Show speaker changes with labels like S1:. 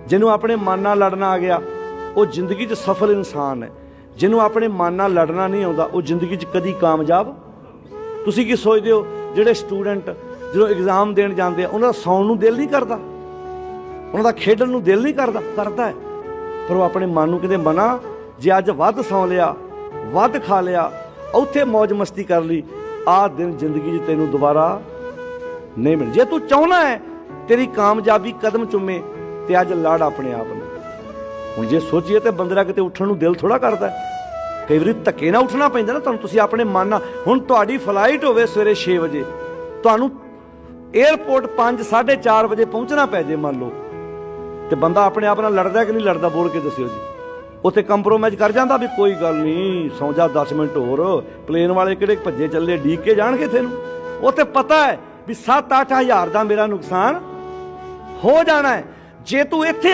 S1: ਜਿਹਨੂੰ ਆਪਣੇ ਮਨ ਨਾਲ ਲੜਨਾ ਆ ਗਿਆ, ਉਹ ਜ਼ਿੰਦਗੀ 'ਚ ਸਫਲ ਇਨਸਾਨ ਹੈ। ਜਿਹਨੂੰ ਆਪਣੇ ਮਨ ਨਾਲ ਲੜਨਾ ਨਹੀਂ ਆਉਂਦਾ, ਉਹ ਜ਼ਿੰਦਗੀ 'ਚ ਕਦੀ ਕਾਮਯਾਬ ਤੁਸੀਂ ਕੀ ਸੋਚਦੇ ਹੋ? ਜਿਹੜੇ ਸਟੂਡੈਂਟ ਜਦੋਂ ਐਗਜ਼ਾਮ ਦੇਣ ਜਾਂਦੇ ਆ, ਉਹਨਾਂ ਦਾ ਸੌਣ ਨੂੰ ਦਿਲ ਨਹੀਂ ਕਰਦਾ। ਉਹਨਾਂ ਦਾ ਖੇਡਣ ਨੂੰ ਦਿਲ ਨਹੀਂ ਕਰਦਾ ਕਰਦਾ ਹੈ। ਪਰ ਉਹ ਆਪਣੇ ਮਨ ਨੂੰ ਕਿਤੇ ਮਨਾ, ਜੇ ਅੱਜ ਵੱਧ ਸੌਂ ਲਿਆ, ਵੱਧ ਖਾ ਲਿਆ, ਉੱਥੇ ਮौज ਮਸਤੀ ਕਰ ਲਈ, ਆਹ ਦਿਨ ਜ਼ਿੰਦਗੀ 'ਚ ਤੈਨੂੰ ਦੁਬਾਰਾ ਨਹੀਂ ਮਿਲ ਜੇ ਤੂੰ ਚਾਹਣਾ ਹੈ, ਤੇਰੀ ਕਾਮਯਾਬੀ ਕਦਮ ਚੁੰਮੇ ਤੇ ਅੱਜ ਲੜ ਆਪਣੇ ਆਪ ਨੂੰ। ਹੁਣ ਜੇ ਸੋਚੀਏ ਤੇ ਬੰਦੇ ਕਿਤੇ ਉੱਠਣ ਨੂੰ ਦਿਲ ਥੋੜਾ ਕਰਦਾ ਕਈ ਵਾਰੀ ਧੱਕੇ ਨਾਲ ਉੱਠਣਾ ਪੈਂਦਾ ਨਾ, ਤੁਹਾਨੂੰ ਤੁਸੀਂ ਆਪਣੇ ਮਨ ਨਾਲ ਹੁਣ ਤੁਹਾਡੀ ਫਲਾਈਟ ਹੋਵੇ ਸਵੇਰੇ 6 ਵਜੇ, ਤੁਹਾਨੂੰ 에ਅਰਪੋਰਟ 5 4:30 ਵਜੇ ਪਹੁੰਚਣਾ ਪੈ ਜੇ ਮੰਨ ਲਓ। ਤੇ ਬੰਦਾ ਆਪਣੇ ਆਪ ਨਾਲ ਲੜਦਾ ਕਿ ਨਹੀਂ ਲੜਦਾ, ਬੋਲ ਕੇ ਦੱਸਿਓ ਜੀ। ਉੱਥੇ ਕੰਪਰੋਮਾਈਜ਼ ਕਰ ਜਾਂਦਾ ਵੀ ਕੋਈ ਗੱਲ ਨਹੀਂ, ਸੌਂ ਜਾ 10 ਮਿੰਟ ਹੋਰ। ਪਲੇਨ ਵਾਲੇ ਕਿਹੜੇ ਭੱਜੇ ਚੱਲੇ, ਡੀਕ ਕੇ ਜਾਣਗੇ ਤੈਨੂੰ। ਉੱਥੇ ਪਤਾ ਹੈ ਵੀ 7-8 ਹਜ਼ਾਰ ਦਾ ਮੇਰਾ ਨੁਕਸਾਨ ਹੋ ਜਾਣਾ ਹੈ। ਜੇ ਤੂੰ ਇੱਥੇ